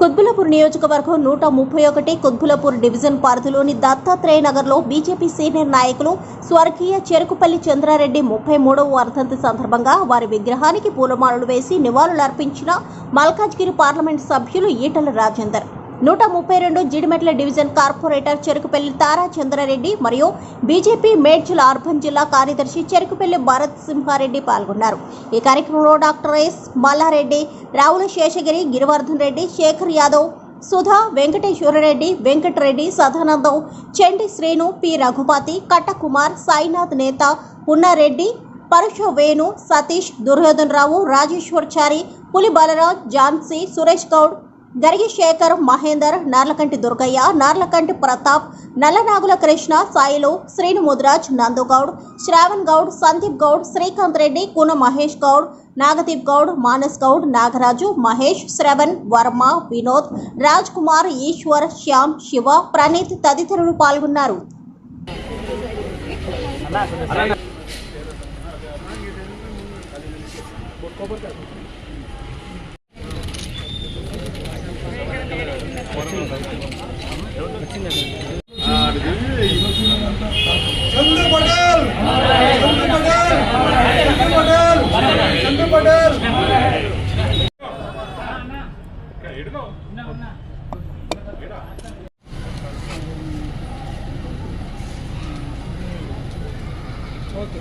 కుత్బులపూర్ నియోజకవర్గం నూట ముప్పై ఒకటి కుత్బులపూర్ డివిజన్ పరిధిలోని దత్తాత్రేయ నగర్లో బీజేపీ సీనియర్ నాయకులు స్వర్గీయ చెరుకుపల్లి చంద్రారెడ్డి ముప్పై మూడవ వర్ధంతి సందర్భంగా వారి విగ్రహానికి పూలమాలలు వేసి నివాళులర్పించిన మల్కాజ్గిరి పార్లమెంట్ సభ్యులు ఈటల రాజేందర్. నూట ముప్పై రెండు జిడిమెట్ల డివిజన్ కార్పొరేటర్ చెరుకుపల్లి తారా చంద్రారెడ్డి మరియు బీజేపీ మేడ్చల్ అర్బన్ జిల్లా కార్యదర్శి చెరుకుపల్లి భరత్ సింహారెడ్డి పాల్గొన్నారు. ఈ కార్యక్రమంలో doctor S Mallareddy Ravula Seshagiri Girivardhan Reddy Shekhar Yadav Sudha Venkateswarareddy Venkatareddy Sadanandam Chendi Srinu P Raghupati Kattakumar Sainath నేత పున్నారెడ్డి పరుష వేణు సతీష్ దుర్యోధన్ రావు రాజేశ్వర్ చారి పులి బలరాజ్ ఝాన్సీ సురేష్ గౌడ్ గరిగి శేఖర్ మహేందర్ నార్లకంటి దుర్గయ్య నార్లకంటి ప్రతాప్ నల్లనాగుల కృష్ణ సాయిలు శ్రీను ముద్రాజ్ నందుగౌడ్ శ్రావణ్ గౌడ్ సందీప్ గౌడ్ శ్రీకాంత్ రెడ్డి కున మహేష్ గౌడ్ నాగదీప్ గౌడ్ మానస్ గౌడ్ నాగరాజు మహేష్ శ్రవణ్ వర్మ వినోద్ రాజ్ కుమార్ ఈశ్వర్ శ్యామ్ శివ ప్రణీత్ తదితరులు పాల్గొన్నారు. చంద్ర పటేల్ చంద్ర పటేల్ చంద్ర పటేల్ చంద్ర పటేల్ ఓకే.